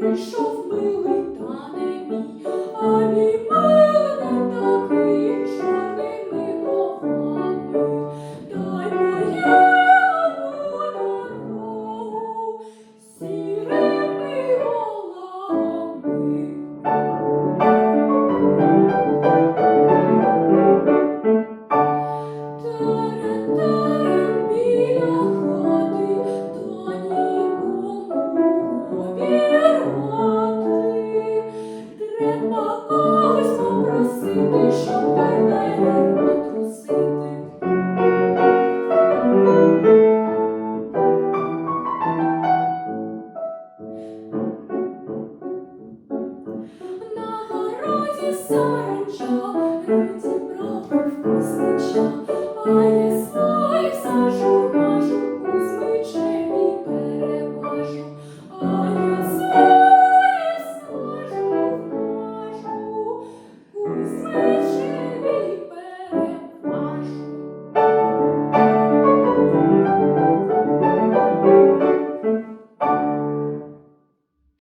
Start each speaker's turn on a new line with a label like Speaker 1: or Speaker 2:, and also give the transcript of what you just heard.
Speaker 1: прийшов милий та не мій, а мій мене такий чорними головами, дай моєму дорогу сірими голами. Та-ра-та. Треба когось попросити, щоб. На городі саранча,